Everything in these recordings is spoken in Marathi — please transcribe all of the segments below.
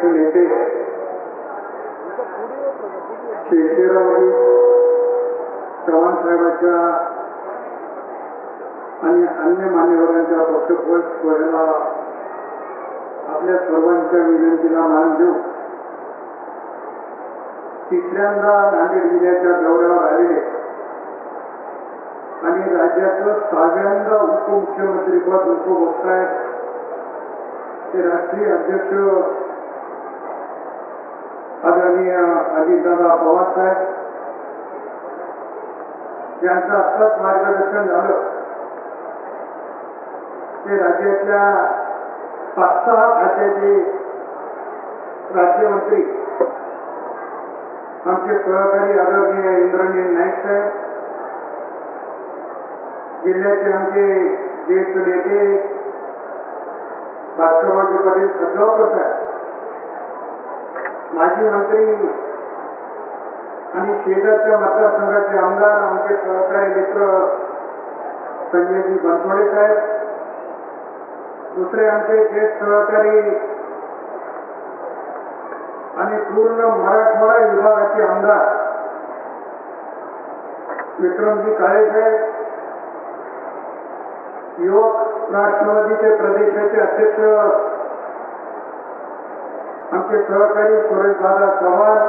ज्येष्ठ नेते. शेषरावजी चव्हाण साहेबांच्या आणि अन्य मान्यवरांच्या पक्षपोष सोहळ्याला आपल्या सर्वांच्या विनंतीला मान देऊ तिसऱ्यांदा नांदेड जिल्ह्याच्या दौऱ्यावर आलेले आणि राज्याचं सहाव्यांदा उपमुख्यमंत्रीपद उपभोगताय ते राष्ट्रीय अध्यक्ष आदरणीय अजितदादा पवार साहेब यांचं आत्ताच मार्गदर्शन झालं. ते राज्यातल्या पाच सहा खात्याचे राज्यमंत्री आमचे सहकारी आदरणीय इंद्रनील नाईक साहेब जिल्ह्याचे आमचे ज्येष्ठ नेते भास्कररावजी पाटील सज्जावकर साहेब. माजी मंत्री आणि शेजारच्या मतदारसंघाचे आमदार आमचे सहकारी मित्र संजयजी बनसोडे साहेब दुसरे आमचे ज्येष्ठ सहकारी आणि पूर्ण मराठवाडा विभागाचे आमदार विक्रमजी काळे साहेब युवक राष्ट्रवादीचे प्रदेशाचे अध्यक्ष आमचे सहकारी सुरेशदादा चव्हाण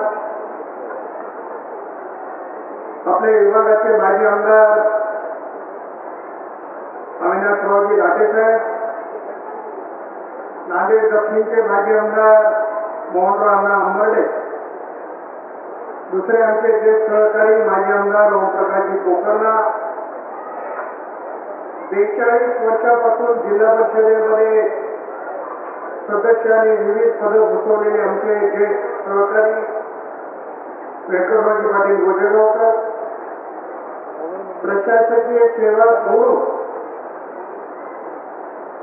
आपले विभागाचे माजी आमदार अविनाशरावजी राठे साहेब नांदेड दक्षिणचे माजी आमदार मोहनरावना अण्णा अंबर्डे दुसरे आमचे ज्येष्ठ सहकारी माजी आमदार ओमप्रकाशजी कोकर्णा बेचाळीस वर्षापासून जिल्हा परिषदेमध्ये सदस्य आणि विविध पदं भूषवलेले आमचे ज्येष्ठ सहकारी व्यंकटरावजी पाटील गोजेगावकर प्रशासकीय सेवा सोडून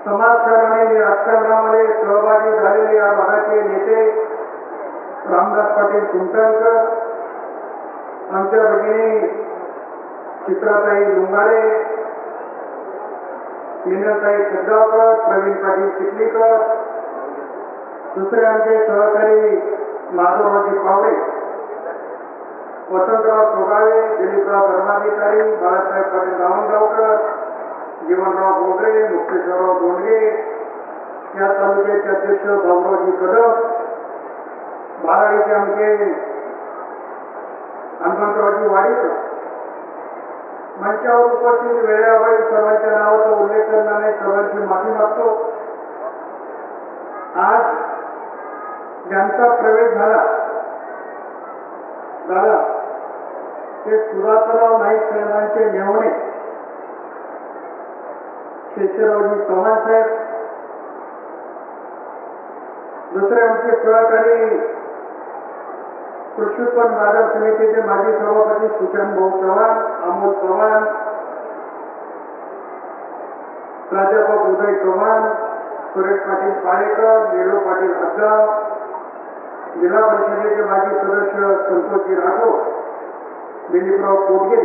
समाजकारण आणि राजकारणामध्ये सहभागी झालेले या भागाचे नेते रामदास पाटील चिंतनकर आमच्या भगिनी चित्राताई लुंगारे मिनलताई खड्डावकर प्रवीण पाटील चिखलीकर दुसरे आमचे सहकारी माधवरावजी पावडे वसंतराव सोगावे दिलीपराव धर्माधिकारी बाळासाहेब पाटील गावंगावकर जीवनराव बोगरे मुक्तेश्वरराव दोंडगे या तालुक्याचे अध्यक्ष भाऊरावजी कदम बाराडीचे आमचे हनुमंतरावजी वाडीकर. मंचावर उपस्थित वेळेअभावी सर्वांच्या नावाचा उल्लेख करण्याने सर्वांची माफी मागतो. आज ज्यांचा प्रवेश झाला झाला ते सुधाकरराव नाईक साहेबांचे नेवणे शेषरावजी चव्हाण साहेब. दुसरे आमचे सहकारी कृषी उत्पन्न बाजार समितीचे माजी सभापती सुशांत भाऊ चव्हाण अमोल चव्हाण प्राध्यापक उदय चव्हाण सुरेश पाटील पाळेकर निळू पाटील हदगाव जिल्हा परिषदेचे माजी सदस्य संतोषजी राठोड दिलीपराव कोटगे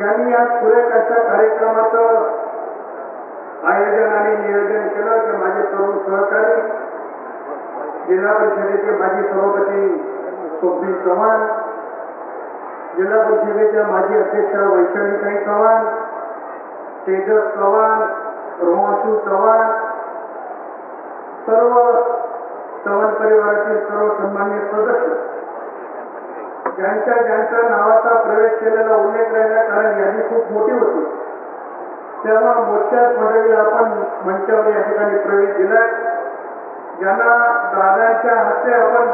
यांनी या सुरेख अशा कार्यक्रमाचं आयोजन आणि नियोजन केलं. ते माझे तरुण सहकारी जिल्हा परिषदेचे माजी सभापती स्वप्नील चव्हाण जिल्हा परिषदेच्या माजी अध्यक्ष वैशालीताई चव्हाण तेजस चव्हाण रोमांशू चव्हाण सर्व चव्हाण परिवारातील सर्व सन्मान्य सदस्य ज्यांच्या ज्यांच्या नावाचा प्रवेश केलेला उल्लेख राहिला कारण यादी खूप मोठी होती. तेव्हा मोठ्याच मंडळीला आपण मंचावर या ठिकाणी प्रवेश दिलाय ज्यांना दादांच्या हस्ते आपण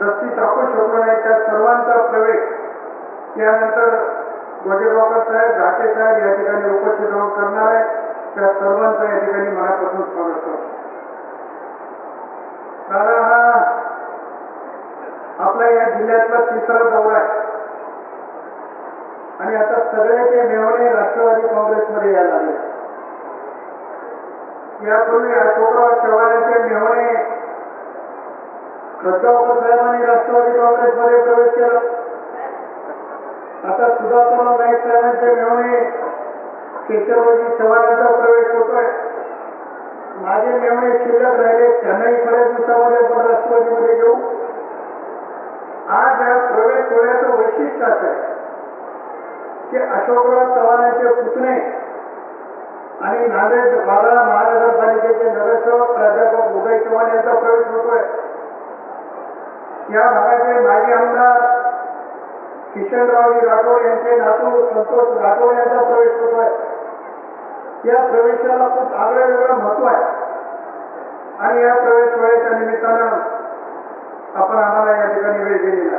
दस्ती टाकू शकलो नाही त्या सर्वांचा प्रवेश त्यानंतर गोजेगावकर साहेब घाटे साहेब या ठिकाणी उपस्थित राहून करणार आहे त्या सर्वांचा या ठिकाणी मनापासून स्वागत करतो. कारण हा आपला या जिल्ह्यातला तिसरा दौरा आहे. आणि आता सगळ्याचे मेहणे राष्ट्रवादी काँग्रेसमध्ये यायला लागले. यापूर्वी अशोकराव चव्हाणांचे मेहणे खड्गावकर साहेबांनी राष्ट्रवादी काँग्रेसमध्ये प्रवेश केला. आता सुधाकरराव नाईक साहेबांचे मेहणे केशवजी चव्हाणांचा प्रवेश होतोय. माझे मेवणे शिल्लक राहिले. त्यांनाही थोड्या दिवसामध्ये आपण राष्ट्रवादीमध्ये घेऊ आज या प्रवेश सोहळ्याचं वैशिष्ट्य असं आहे की अशोकराव चव्हाणांचे पुतणे आणि नांदेड बारा महानगरपालिकेचे नगरसेवक प्राध्यापक उदय चव्हाण यांचा प्रवेश होतोय. या भागाचे माजी आमदार किशनरावजी राठोड यांचे नातू संतोष राठोड यांचा प्रवेश होतोय. या प्रवेशाला खूप आगळं वेगळं महत्त्व आहे. आणि या प्रवेश वेळेच्या निमित्तानं आपण आम्हाला या ठिकाणी वेळ दिलेला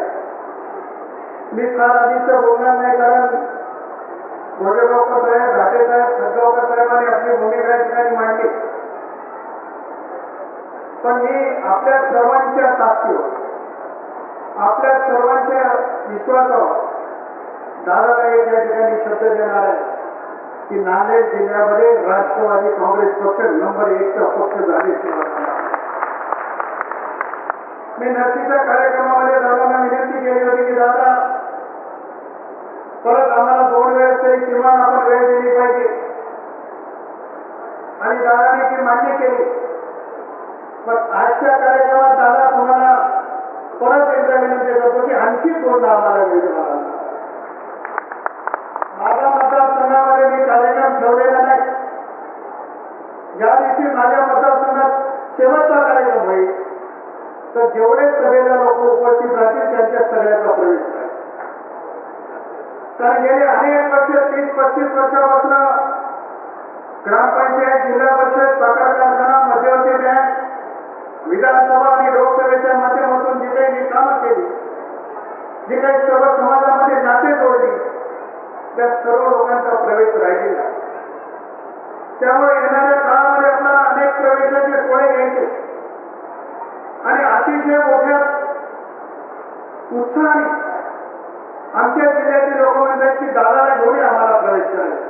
मी फार आधीचं बोलणार नाही कारण गोरेगावकर साहेब घाटे साहेब सदगावकर साहेबांनी आपली भूमिका या ठिकाणी मांडली. पण मी आपल्या सर्वांच्या ताकदीवर आपल्या सर्वांच्या विश्वासावर दादाला एक या ठिकाणी शब्द देणार आहे. की नांदेड जिल्ह्यामध्ये राष्ट्रवादी काँग्रेस पक्ष नंबर एकचा पक्ष झाले. मी नर्सीच्या कार्यक्रमामध्ये दादांना विनंती केली होती की दादा परत आम्हाला दोन वेळ तरी किमान आपण वेळ दिली पाहिजे. आणि दादाने ती मान्य केली. पण आजच्या कार्यक्रमात दादा तुम्हाला परत एकदा विनंती करतो की आणखी दोनदा आम्हाला वेळ मिळाला मतदारसंघामध्ये मी कार्यक्रम ठेवलेला नाही. या दिवशी माझ्या मतदारसंघात शेवटचा कार्यक्रम होईल. तर जेवढे सभेला लोक उपस्थित राहतील त्यांच्या सगळ्याचा प्रवेश आहे कारण गेले अनेक वर्ष तीस पस्तीस वर्षापासून ग्रामपंचायत जिल्हा परिषद साखर कारखाना मध्यवर्ती बँक विधानसभा आणि लोकसभेच्या माध्यमातून जी काही मी कामं केली जी काही सर्व समाजामध्ये नाते जोडली त्या सर्व लोकांचा प्रवेश राहिलेला. त्यामुळे येणाऱ्या काळामध्ये आपल्याला अनेक प्रवेशाचे सोळे घ्यायचे. आणि अतिशय मोठ्या उत्साहाने आमच्या जिल्ह्यातील लोक म्हणतात की दादाला घेऊन आम्हाला प्रवेश करायचा.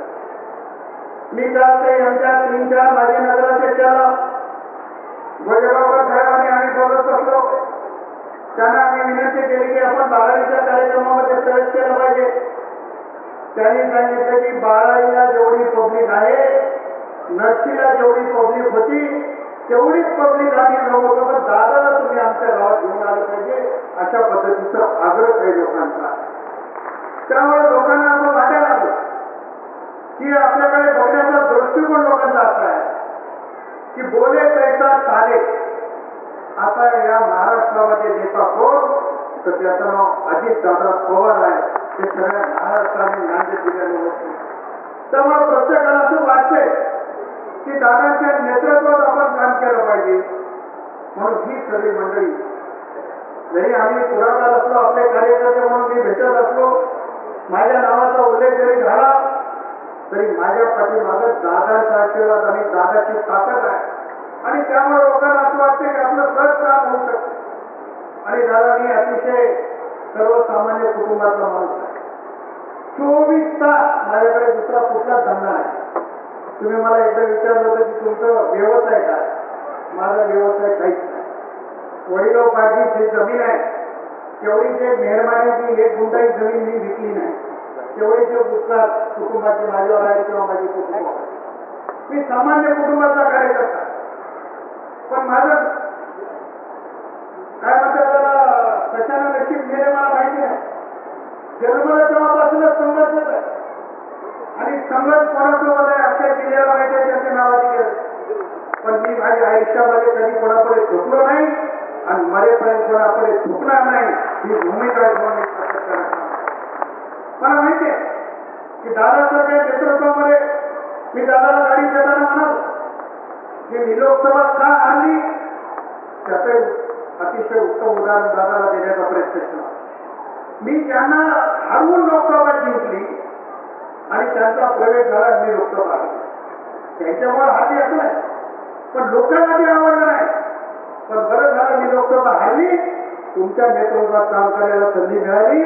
मी काल ते आमच्या तीन चार माजी नगराध्यक्षाला गोरेगावकर साहेबांनी आम्ही बोलत असलो त्यांना आम्ही विनंती केली की आपण बारावीच्या कार्यक्रमामध्ये प्रवेश केला पाहिजे. त्यांनी सांगितलं की बारावीला जेवढी पब्लिक आहे नर्सीला जेवढी पब्लिक होती तेवढीच पब्लिक आम्ही जमवतो पण दादाला तुम्ही आमच्या गावात घेऊन आलं पाहिजे अशा पद्धतीचा आग्रह आहे लोकांचा. त्यामुळे लोकांना असं वाटायला लागलं की आपल्याकडे बघण्याचा दृष्टिकोन लोकांचा असा आहे की बोले पैसा चाले. आता या महाराष्ट्रामध्ये नेता कोण? तर त्याचं नाव अजित दादा पवार आहे ते सगळ्या महाराष्ट्राने नांदेड त्यामुळे प्रत्येकाला असं वाटते की दादांच्या नेतृत्वात आपण काम केलं पाहिजे. म्हणून ही सगळी मंडळी जरी आम्ही पुढाकार असलो आपले कार्यकर्ते म्हणून मी भेटत असलो माझ्या नावाचा उल्लेख जरी झाला तरी माझ्या पाठीमागं दादाचा आशीर्वाद आणि दादाची ताकद आहे. आणि त्यामुळे लोकांना असं वाटते की आपलं सहज काम होऊ शकतं. आणि दादा मी अतिशय सर्वसामान्य कुटुंबातला माणूस आहे. चोवीस तास माझ्याकडे दुसरा कुठलाच धंदा नाही. तुम्ही मला एकदा विचारलं होतं की तुमचं व्यवसाय काय? माझा व्यवसाय काहीच नाही. वडिलोपार्जित जी जमीन आहे तेवढी जे मेहरबानीची एक गुंडाई जमीन मी विकली नाही. तेवढे जे उपकार कुटुंबाचे माझ्यावर आहे किंवा माझे कुटुंब मी सामान्य कुटुंबाचा कार्यकर्ता. पण माझं काय म्हणतात त्याला कशानं नशीब गेले मला माहिती नाही. जन्मला तेव्हा आणि संघर्ष कोणासोबत आहे अक्षय जिल्ह्याला माहिती आहे त्यांच्या नावाची गेलं पण मी माझ्या आयुष्यामध्ये कधी कोणापुढे झोपलो नाही आणि मरेपर्यंत कोणापुढे झोपणार नाही ही भूमिका म्हणून मी सातत्यानं सांगतो. मला माहिती आहे की नेतृत्वामध्ये मी दादाला गाडी देताना म्हणालो की मी लोकसभा का हरली? त्याच अतिशय उत्तम उदाहरण दादाला देण्याचा प्रयत्न केला. मी ज्यांना हरवून लोकसभा जिंकली. आणि त्यांचा प्रवेश झाला मी लोकसभा. त्यांच्यामुळे हाती असं नाही. पण लोकांना ते आवडलं नाही. पण बरं झालं मी लोकसभा हरली. तुमच्या नेतृत्वात काम करायला संधी मिळाली.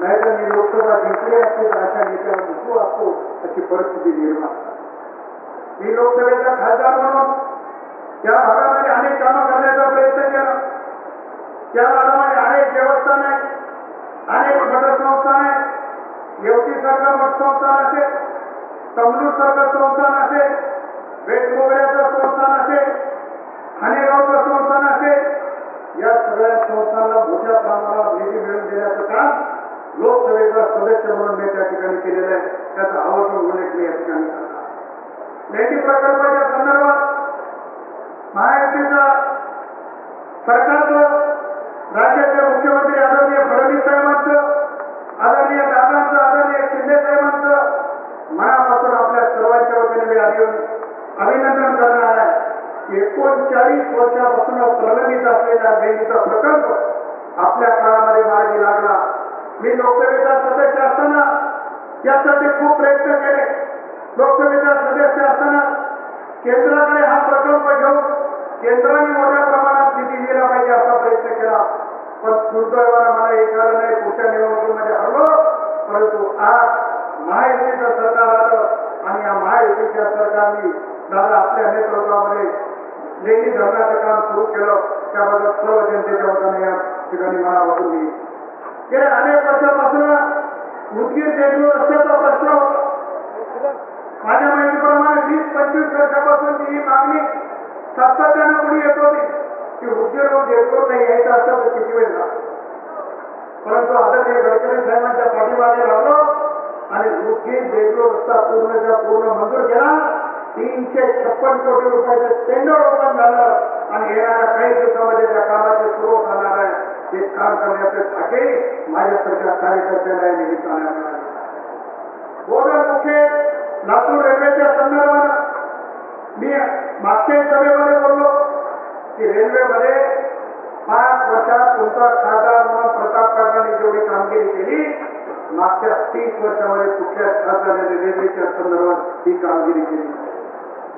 नाहीतर मी लोकसभा जिंकली असते तर अशा नेत्याला नको असतो अशी परिस्थिती निर्माण मी लोकसभेचा खासदार म्हणून त्या भागामध्ये अनेक कामं करण्याचा प्रयत्न केला. त्या भागामध्ये अनेक देवस्थान आहेत अनेक घटसंस्थान आहेत येवतीसारखा मठ संस्थान असेल तमलूरसारखं संस्थान असेल वेटमोगऱ्याचं संस्थान असेल हनेगावचं संस्थान असेल या सगळ्या संस्थांना मोठ्या प्रमाणावर निधी मिळवून देण्याचं काम लोकसभेचा सदस्य म्हणून मी त्या ठिकाणी केलेलं आहे. त्याचा आवर्जून उल्लेख मी या ठिकाणी नेटी प्रकल्पाच्या संदर्भात महायुतीचा सरकारचं राज्याचे मुख्यमंत्री आदरणीय फडणवीस साहेब मनापासून आपल्या सर्वांच्या वतीने मी अभि- अभिनंदन करणार आहे. एकोणचाळीस वर्षापासून प्रलंबित असलेला देवीचा प्रकल्प आपल्या काळामध्ये मार्गी लागला. मी लोकसभेचा सदस्य असताना यासाठी खूप प्रयत्न केले. लोकसभेचा सदस्य असताना केंद्राकडे हा प्रकल्प घेऊन केंद्राने मोठ्या प्रमाणात निधी दिला पाहिजे असा प्रयत्न केला. पण दुर्दैवानं मला एक आलं नाही. पुढच्या निवडणुकीमध्ये हरलो. परंतु आज महायुतीचं सरकार आलं आणि या महायुतीच्या सरकारने दादा आपल्या नेतृत्वामध्ये लेणी धरणाचं काम सुरू केलं. त्याबद्दल सर्व जनतेच्या वतीने या ठिकाणी मला वाटून मी गेल्या अनेक वर्षापासून उदगीर देगलूर रस्त्याचा प्रश्न होता. माझ्या माहितीप्रमाणे वीस पंचवीस वर्षापासून ही मागणी सातत्यानं पुढे येत होती की उद्योग देशभर नाही यायचं असतं तर किती वेळ परंतु आदरणीय गडकरी साहेबांच्या पाठीमागे राहिलो. आणि उदगीर देगलूर रस्ता पूर्णच्या पूर्ण मंजूर केला. तीनशे छप्पन कोटी रुपयाचं टेंडर ओपन झालं आणि येणाऱ्या काही दिवसामध्ये त्या कामाची सुरुवात होणार आहे. ते काम करण्याचे ठाके माझ्यासारख्या कार्यकर्त्याला निमित्त निमित्ताने मिळाले. बोधन लातूर रेल्वेच्या संदर्भात मी मागच्या सभेमध्ये बोललो की रेल्वेमध्ये पाच वर्षात तुमचा खासदार म्हणून प्रताप पाटलांनी जेवढी कामगिरी केली मागच्या तीस वर्षामध्ये कुठल्या खासदाराने रेल्वेच्या संदर्भात ही कामगिरी केली?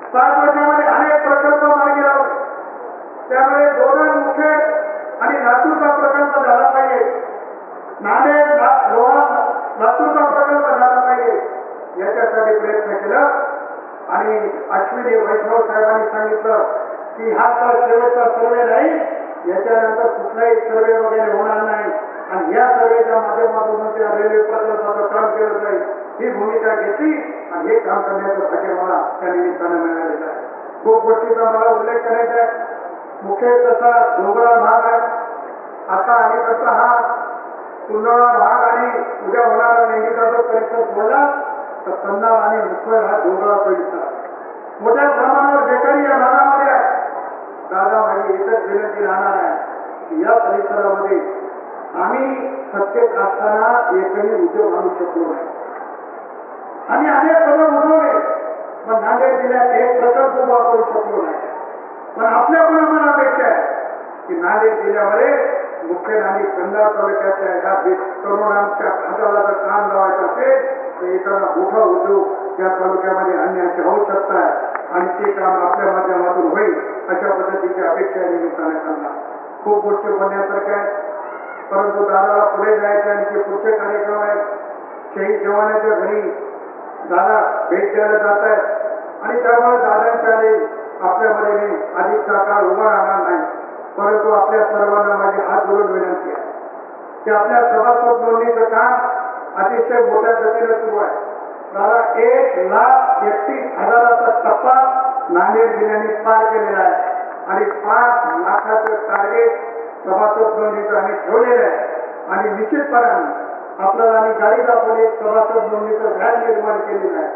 सात वर्षामध्ये अनेक प्रकल्प मार्गी लावले. त्यामुळे बोधन मुखेड आणि लातूरचा प्रकल्प झाला पाहिजे. नांदेड ला- लोहा लातूरचा प्रकल्प झाला पाहिजे. याच्यासाठी प्रयत्न केला. आणि अश्विनी वैष्णव साहेबांनी सांगितलं की हा तर शेवटचा सर्वे नाही याच्यानंतर कुठलाही सर्वे वगैरे होणार नाही. आणि या सर्वेच्या माध्यमातून त्या रेल्वे प्रकल्पाचं काम केलं जाईल. ही भूमिका घेतली आणि हे काम करण्याचं भाग्य मला त्या निमित्तानं मिळालेलं आहे. खूप गोष्टीचा मला उल्लेख करायचा आहे. मुख्य तसा डोंगरा भाग आहे. आता आणि तसा हा पुन्हा भाग आणि उद्या होणारा लेंडीचा परिसर बोलला तर कन्नाड आणि मुखर हा डोंगरा परिसर मोठ्या प्रमाणावर बेकारी या भागामध्ये आहे. दादा माझी एकच विनंती राहणार आहे की या परिसरामध्ये आम्ही सत्तेत असताना एकही उद्योग आणू शकलो नाही. आम्ही अनेक कदम उठवले पण नांदेड जिल्ह्यात एक प्रकल्प उभा करू शकलो नाही. पण आपल्याकडून आम्हाला अपेक्षा आहे की नांदेड जिल्ह्यामध्ये मुख्य आणि कंधार तालुक्याच्या ह्या तरुणांच्या खात्याला जर काम लावायचं असेल तर एखादा मोठा उद्योग या तालुक्यामध्ये आणण्याची आवश्यकता आहे आणि ते काम आपल्या माध्यमातून होईल अशा पद्धतीची अपेक्षा निमित्ताने करणार खूप गोष्टी बोलण्यासारख्या आहेत. परंतु दादाला पुढे जायचे आणि जे पुढचे कार्यक्रम आहेत शहीद जवानाच्या घरी दादा भेट द्यायला जात आहेत. आणि त्यामुळे दादांच्या आपल्या आपल्यामध्ये मी अधिकचा काळ उभा राहणार नाही. परंतु आपल्या सर्वांना माझी हात जोडून विनंती आहे. की आपल्या सभासद नोंदणीचं काम अतिशय मोठ्या गतीनं सुरू आहे. दादा एक लाख एकतीस हजाराचा टप्पा नांदेड जिल्ह्याने पार केलेला आहे. आणि पाच लाखाचं टार्गेट सभासद आम्ही ठेवलेलं आहे. आणि निश्चितपणानं आपल्याला आम्ही गाडी दाखवली सभासद नोंदणीचं व्हॅन निर्माण केलेलं आहे.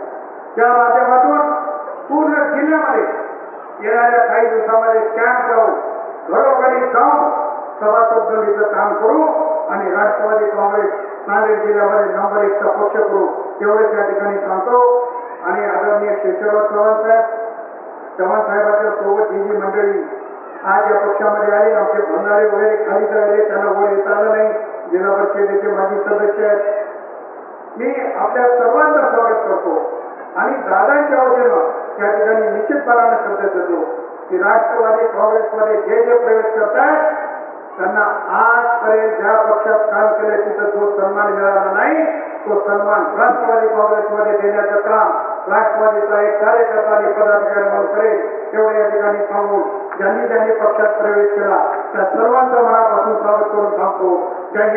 त्या माध्यमातून पूर्ण जिल्ह्यामध्ये येणाऱ्या काही दिवसामध्ये कॅम्प राहून घरोघरी जाऊन सभासद नोंदणीचं काम करू आणि राष्ट्रवादी काँग्रेस नांदेड जिल्ह्यामध्ये नंबर एकचा पक्ष करू तेवढेच या ठिकाणी सांगतो. आणि आदरणीय शेषराव चव्हाण साहेब चव्हाण साहेबांच्या सोबत ही जी मंडळी आज या पक्षामध्ये आले आमचे भंडारे वगैरे खाली राहिले त्यांना वर येता आलं नाही. जिल्हा परिषदेचे माजी सदस्य आहेत. मी आपल्या सर्वांचं स्वागत करतो. आणि दादांच्या वतीनं त्या ठिकाणी निश्चितपणाने शब्द देतो की राष्ट्रवादी काँग्रेसमध्ये जे जे प्रवेश करतात त्यांना आजपर्यंत ज्या पक्षात काम केलं तिथं जो सन्मान मिळाला नाही तो सन्मान राष्ट्रवादी काँग्रेसमध्ये देण्याचं काम राष्ट्रवादीचा एक कार्यकर्ता आणि पदाधिकारी म्हणून करेल. एवढे या ठिकाणी सांगून ज्यांनी ज्यांनी पक्षात प्रवेश केला त्या सर्वांचं मनापासून स्वागत करून सांगतो ज्यांनी